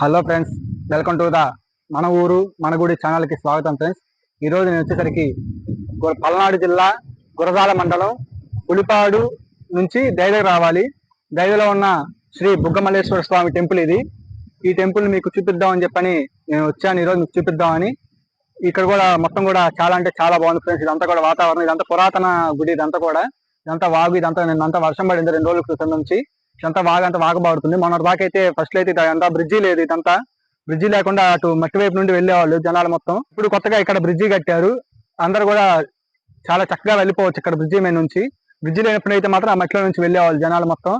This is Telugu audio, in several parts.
Hello friends welcome to the మన ఊరు మన గుడి ఛానల్కి స్వాగతం ఫ్రెండ్స్. ఈరోజు నేను వచ్చేసరికి పల్నాడు జిల్లా గురజాల మండలం పులిపాడు నుంచి దైదకు రావాలి. దైదలో ఉన్న శ్రీ బుగ్గమల్లేశ్వర స్వామి టెంపుల్ ఇది. ఈ టెంపుల్ మీకు చూపిద్దామని చెప్పని నేను వచ్చాను. ఈరోజు మీకు చూపిద్దామని ఇక్కడ కూడా మొత్తం కూడా చాలా అంటే చాలా బాగుంది ఫ్రెండ్స్. ఇదంతా కూడా వాతావరణం ఇదంతా పురాతన గుడి ఇదంతా కూడా. ఇదంతా వాగు ఇదంతా నిన్నంతా వర్షం పడింది రెండు రోజుల క్రితం నుంచి. ఇదంతా వాగు అంతా వాగబాడుతుంది మొన్న దాకా అయితే ఫస్ట్ అయితే ఇదంతా బ్రిడ్జి లేదు ఇదంతా బ్రిడ్జి లేకుండా అటు మట్టి వైపు నుండి వెళ్ళేవాళ్ళు జనాలు మొత్తం. ఇప్పుడు కొత్తగా ఇక్కడ బ్రిడ్జి కట్టారు. అందరు కూడా చాలా చక్కగా వెళ్ళిపోవచ్చు ఇక్కడ బ్రిడ్జి మీద నుంచి. బ్రిడ్జి లేనప్పుడు అయితే మాత్రం ఆ మట్టిలో నుంచి వెళ్ళేవాళ్ళు జనాలు మొత్తం.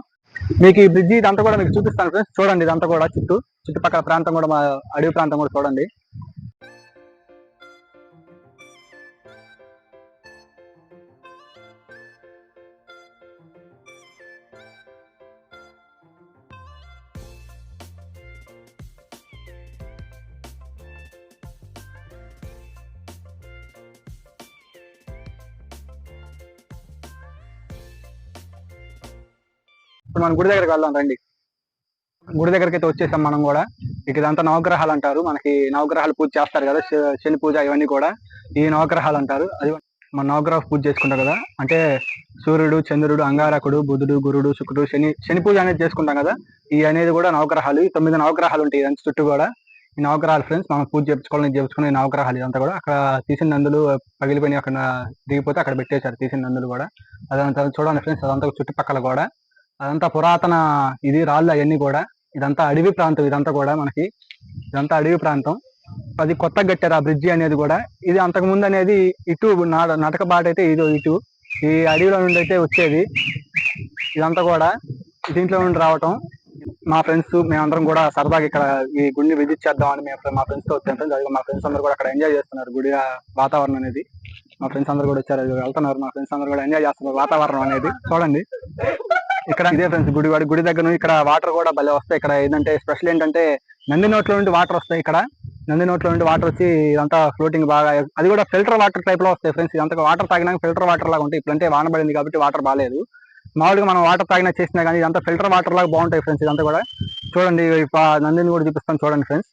మీకు ఈ బ్రిడ్జి ఇదంతా కూడా మీకు చూపిస్తాను ఫ్రెండ్స్ చూడండి ఇదంతా కూడా చుట్టూ. చుట్టుపక్కల ప్రాంతం కూడా మా అడవి ప్రాంతం కూడా చూడండి. ఇప్పుడు మనం గుడి దగ్గరికి వెళ్దాం రండి. గుడి దగ్గరికి అయితే వచ్చేసాం మనం కూడా. ఇక ఇదంతా నవగ్రహాలు అంటారు. మనకి నవగ్రహాలు పూజ చేస్తారు కదా శని పూజ ఇవన్నీ కూడా. ఈ నవగ్రహాలు అంటారు. అది మన నవగ్రహ పూజ చేసుకుంటాం కదా. అంటే సూర్యుడు చంద్రుడు అంగారకుడు బుధుడు గురుడు శుక్రుడు శని శని పూజ అనేది చేసుకుంటాం కదా. ఈ అనేది కూడా నవగ్రహాలు. ఈ తొమ్మిది నవగ్రహాలు ఉంటాయి ఇదంతా చుట్టూ కూడా. ఈ నవగ్రహాలు ఫ్రెండ్స్ మనం పూజ చేపించుకోవాలని చేపించుకునే ఈ నవగ్రహాలు ఇదంతా కూడా. అక్కడ తీసిన నందులు పగిలిపోయినాయి అక్కడ దిగిపోతే అక్కడ పెట్టేశారు తీసిన నందులు కూడా. అదంతా చూడండి ఫ్రెండ్స్ అదంతా చుట్టుపక్కల కూడా. అదంతా పురాతన ఇది రాళ్ళు అవన్నీ కూడా. ఇదంతా అడవి ప్రాంతం ఇదంతా కూడా మనకి. ఇదంతా అడవి ప్రాంతం. అది కొత్త కట్టారు ఆ బ్రిడ్జి అనేది కూడా. ఇది అంతకు ముందు అనేది ఇటు నా- బాట అయితే ఇది ఇటు. ఈ అడవిలో నుండి అయితే వచ్చేది. ఇదంతా కూడా దీంట్లో నుండి రావటం. మా ఫ్రెండ్స్ మేమందరం కూడా సరదాగా ఇక్కడ ఈ గుడిని విజిట్ చేద్దామని మేము మా ఫ్రెండ్స్తో వచ్చాం ఫ్రెండ్స్. మా ఫ్రెండ్స్ అందరూ కూడా అక్కడ ఎంజాయ్ చేస్తున్నారు గుడి వాతావరణం అనేది. మా ఫ్రెండ్స్ అందరూ కూడా వచ్చారు. వెళ్తున్నారు. మా ఫ్రెండ్స్ అందరూ కూడా ఎంజాయ్ చేస్తున్నారు వాతావరణం అనేది. చూడండి. ఇక్కడ ఇదే ఫ్రెండ్స్ గుడి వాడి గుడి దగ్గర ఇక్కడ వాటర్ కూడా భలే వస్తాయి. ఇక్కడ ఏంటంటే స్పెషల్ ఏంటంటే నంది నోట్లో నుండి వాటర్ వస్తాయి ఇక్కడ. నంది నోట్లో నుండి వాటర్ వచ్చి ఇదంతా ఫ్లోటింగ్ బాగా అది కూడా ఫిల్టర్ వాటర్ టైప్లో వస్తాయి ఫ్రెండ్స్. ఇదంతా వాటర్ తాగినాక ఫిల్టర్ వాటర్ లాగా ఉంటాయి. ఇప్పుడంటే వాన పడింది కాబట్టి వాటర్ బాగాలేదు మామూలుగా మనం వాటర్ తాగినా చేసినా కానీ ఇదంతా ఫిల్టర్ వాటర్ లాగా బాగుంటాయి ఫ్రెండ్స్ ఇదంతా కూడా. చూడండి నందిని కూడా చూపిస్తాను చూడండి ఫ్రెండ్స్.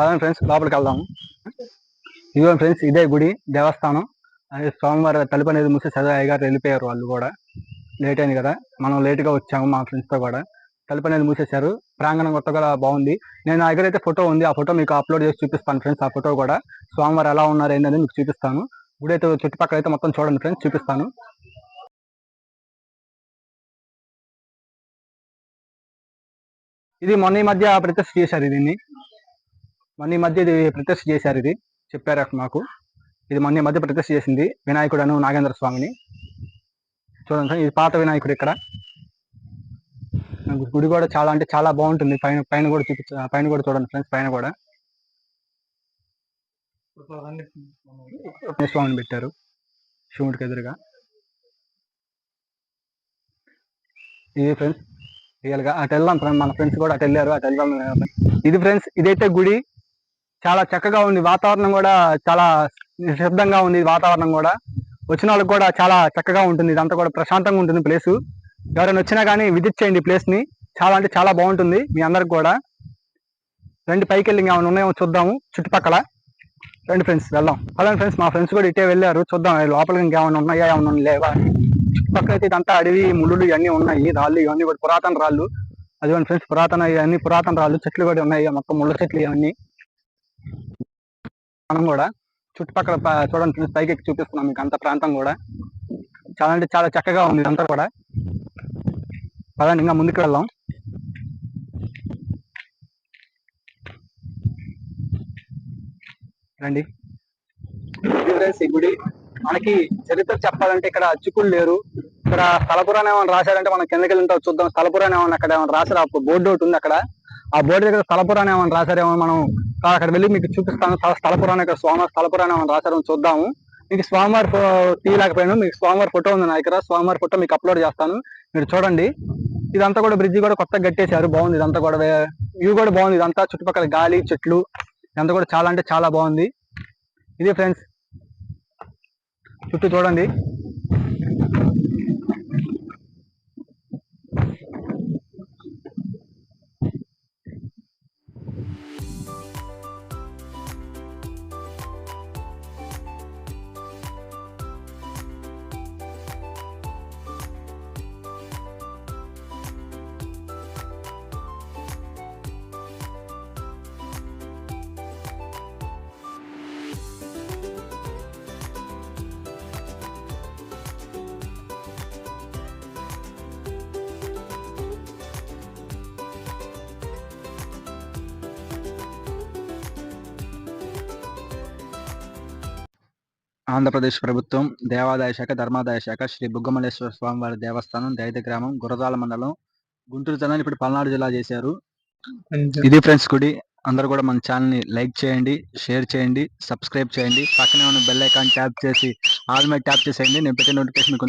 పదండి ఫ్రెండ్స్ లోపలికి వెళ్దాము ఇదిగో ఫ్రెండ్స్ ఇదే గుడి దేవస్థానం. అదే సోమవారం తలుపు అనేది మూసి సదా అయ్యగారు వెళ్ళిపోయారు వాళ్ళు కూడా. లేట్ అయింది కదా. మనం లేట్గా వచ్చాము మా ఫ్రెండ్స్తో కూడా. తలుపు అనేది మూసేశారు. ప్రాంగణం కొత్తగా బాగుంది. నేను నా దగ్గర అయితే ఫోటో ఉంది. ఆ ఫోటో మీకు అప్లోడ్ చేసి చూపిస్తాను ఫ్రెండ్స్ ఆ ఫోటో కూడా. స్వామివారు ఎలా ఉన్నారు ఏంటనేది మీకు చూపిస్తాను. గుడి అయితే చుట్టుపక్కల అయితే మొత్తం చూడండి ఫ్రెండ్స్ చూపిస్తాను. ఇది మొన్న ఈ మధ్య ప్రతిష్ట చేశారు దీన్ని. మొన్న ఈ మధ్య ఇది ప్రత్యక్ష చేశారు ఇది. చెప్పారు అక్కడ మాకు. ఇది మొన్న మధ్య ప్రత్యక్ష చేసింది వినాయకుడు అను నాగేంద్ర స్వామిని. చూడండి ఇది పాత వినాయకుడు ఇక్కడ. గుడి కూడా చాలా అంటే చాలా బాగుంటుంది. పైన పైన కూడా చూపించ పైన కూడా చూడండి ఫ్రెండ్స్ పైన కూడా. స్వామిని పెట్టారు శివుడికి ఎదురుగా. ఇది ఫ్రెండ్స్ రియల్గా అటు వెళ్దాం ఫ్రెండ్ మన ఫ్రెండ్స్ కూడా అటు వెళ్ళారు అటు వెళ్దాం ఇది ఫ్రెండ్స్ ఇదైతే గుడి చాలా చక్కగా ఉంది. వాతావరణం కూడా చాలా నిశ్శబ్దంగా ఉంది వాతావరణం కూడా. వచ్చిన వాళ్ళకి కూడా చాలా చక్కగా ఉంటుంది. ఇదంతా కూడా ప్రశాంతంగా ఉంటుంది ప్లేస్. ఎవరైనా వచ్చినా కానీ విజిట్ చేయండి ప్లేస్ని చాలా అంటే చాలా బాగుంటుంది మీ అందరికి కూడా. రండి పైకి వెళ్ళి ఏమైనా ఉన్నాయో చూద్దాము. చుట్టుపక్కల. రండి ఫ్రెండ్స్ వెళ్దాం. అలాగే ఫ్రెండ్స్ మా ఫ్రెండ్స్ కూడా ఇటే వెళ్ళారు. చూద్దాం లోపలికి ఇంకేమైనా ఉన్నాయా ఏమైనా లేవా? చుట్టుపక్కల అయితే ఇదంతా అడవి ముళ్ళు ఇవన్నీ ఉన్నాయి. రాళ్ళు ఇవన్నీ కూడా పురాతన రాళ్ళు. అదిగోండి ఫ్రెండ్స్ పురాతన ఇవన్నీ పురాతన రాళ్ళు. చెట్లు కూడా ఉన్నాయి. మొత్తం ముళ్ళ చెట్లు ఇవన్నీ. మనం కూడా చుట్టుపక్కల చూడండి ఫ్రెండ్స్ పైకి ఎక్కి చూపిస్తున్నాం మీకు అంత ప్రాంతం కూడా. చాలా అంటే చాలా చక్కగా ఉంది ఇదంతా కూడా. పదండి ఇంకా ముందుకు వెళ్దాం. రండి. ఇది ఫ్రెండ్స్ ఈ గుడి? మనకి చరిత్ర చెప్పాలంటే ఇక్కడ అచ్చుకులు లేరు. ఇక్కడ స్థలపురాణం ఏమైనా రాశారంటే మనం కిందకి వెళ్ళి ఉంటాం చూద్దాం. స్థలపురాణం ఏమైనా అక్కడ ఏమైనా రాశారు? బోర్డు ఒకటి ఉంది అక్కడ. ఆ బోర్డు దగ్గర స్థలపురాణం ఏమైనా రాశారేమో మనం అక్కడ వెళ్ళి మీకు చూపిస్తాను. స్థల- పురాణం ఇక్కడ స్వామివారి స్థల పురాణం అని రాశారు చూద్దాము. మీకు స్వామివారి తీయలేకపోయాను మీకు స్వామివారి ఫోటో ఉంది నా దగ్గర. స్వామివారి ఫోటో మీకు అప్లోడ్ చేస్తాను. మీరు చూడండి. ఇదంతా కూడా బ్రిడ్జి కూడా కొత్తగా కట్టేశారు. బాగుంది ఇదంతా కూడా. వ్యూ కూడా బాగుంది ఇదంతా. చుట్టుపక్కల గాలి చెట్లు ఇదంతా కూడా చాలా అంటే చాలా బాగుంది. ఇది ఫ్రెండ్స్. చుట్టూ చూడండి. ఆంధ్రప్రదేశ్ ప్రభుత్వం దేవాదాయ శాఖ ధర్మాదాయ శాఖ శ్రీ బుగ్గమల్లేశ్వర స్వామివారి దేవస్థానం దైత గ్రామం గురజాల మండలం గుంటూరు జిల్లాని ఇప్పుడు పల్నాడు జిల్లా చేశారు. ఇది ఫ్రెండ్స్ గుడి. అందరూ కూడా మన ఛానల్ని లైక్ చేయండి షేర్ చేయండి సబ్స్క్రైబ్ చేయండి. పక్కనే ఉన్న బెల్ ఐకాన్ ట్యాప్ చేసి ఆల్ మీద ట్యాప్ చేసేయండి. నేను పెట్టిన నోటిఫికేషన్